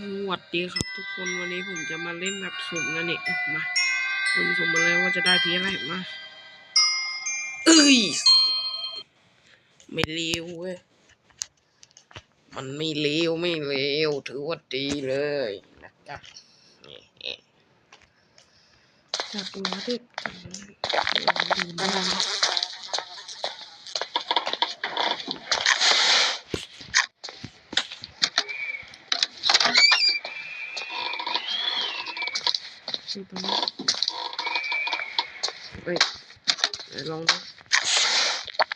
สวัสดีครับทุกคนวันนี้ผมจะมาเล่นแบบสุ่มนั่นเองมาผมสุ่มมาแล้วว่าจะได้ทีอะไรมาเอ้ยไม่เลวเว้ยมันไม่เลวไม่เลวถือว่าดีเลยนะจ๊ะนี่ๆจากตัวเด็กลองดู นะดูตรงนี้เฮ้ยลองดู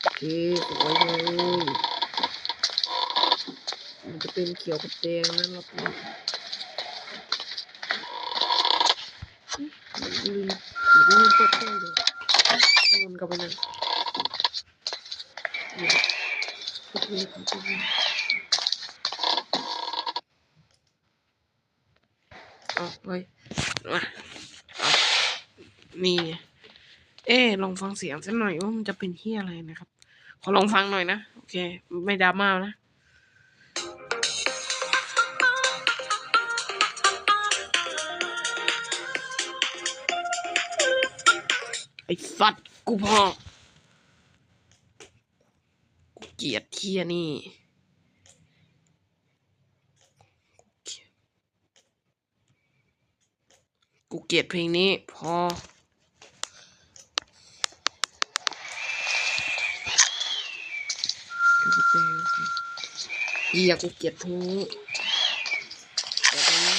โอเคสวยเลยมันจะเป็นเขียวกับแดงนะรอบนี้อุ๊ยลืมลืมเปิดเครื่องวนกลับไปนั่นอ๋อเฮ้ยมา นี่ เอ๊ลองฟังเสียงสักหน่อยว่ามันจะเป็นเฮียอะไรนะครับ ขอลองฟังหน่อยนะ โอเค ไม่ดราม่านะไอ้สัตว์กูพอกูเกลียดเทียนี่กูเกลียดเพลงนี้พอ คือกูเต้นเฮียกูเกลียดเพลงนี้เดี๋ยวตรงนี้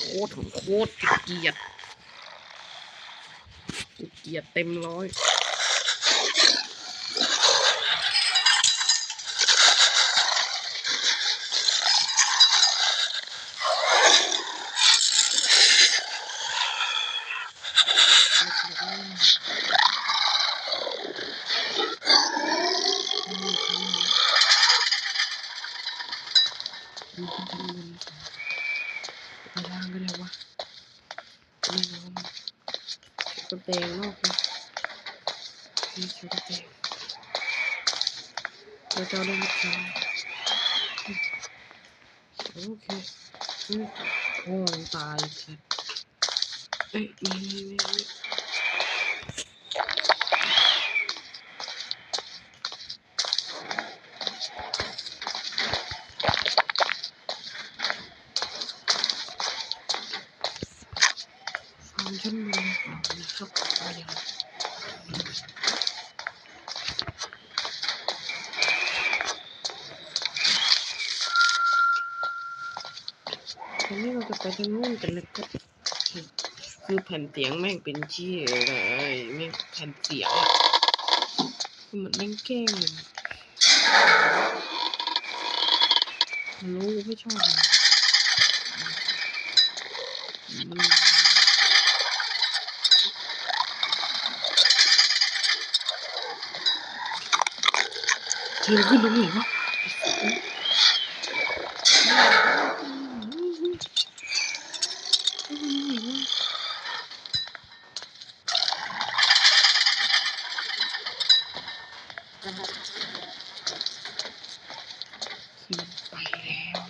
โคตรโคตรเกลียดกูเกลียดเต็มร้อย ไปล่างก็ได้วะไม่รู้มันชุดแดงนอกเลยนี่ชุดแดงเราจะเอาได้ไหมครับโอเคอืมโอ้ยตายสัตว์เอ้ยนี่นี่นี่ นี่ฟังฉันดูก่อนนะครับว่าอย่างไรทีนี้เราจะไปทางนู้นกันนะครับคือแผ่นเสียงแม่งเป็นชี้เลยแม่งแผ่นเสียงอะคือมือนแม่งแกล้งเลยมันรู้ไม่ชอบเลยอืมเทียนขึ้นตรงไหนวะทียนไปแล้ว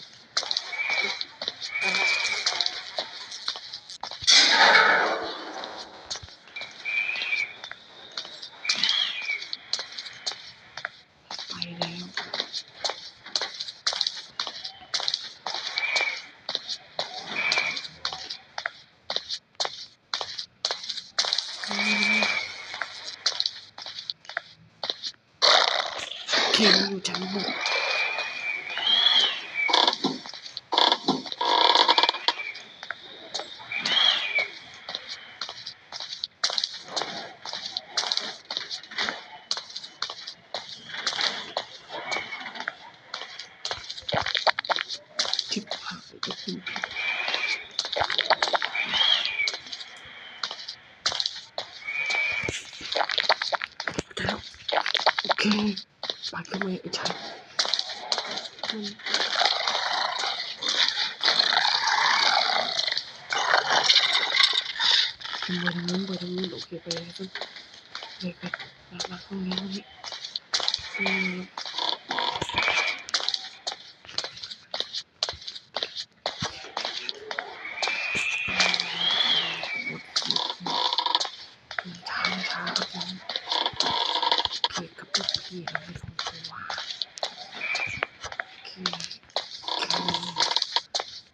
ไปแล้ว เข็มอยู่ชั้นบนชิ บหายจะกินผิดแล้วโอเ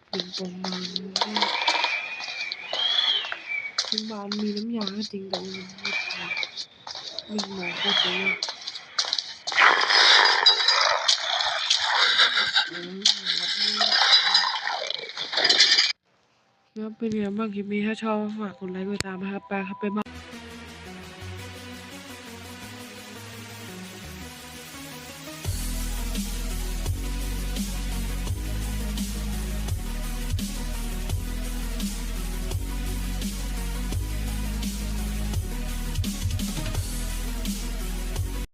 เป็นประมาณนี้ทุกบ้านมีน้ำยาจริงแต่ว่ามันไม่พอวิ่งมาก็จะยากครับเป็นยังไงบ้างคลิปนี้ถ้าชอบฝากกดไลค์กดตามนะครับไปครับไปบ้า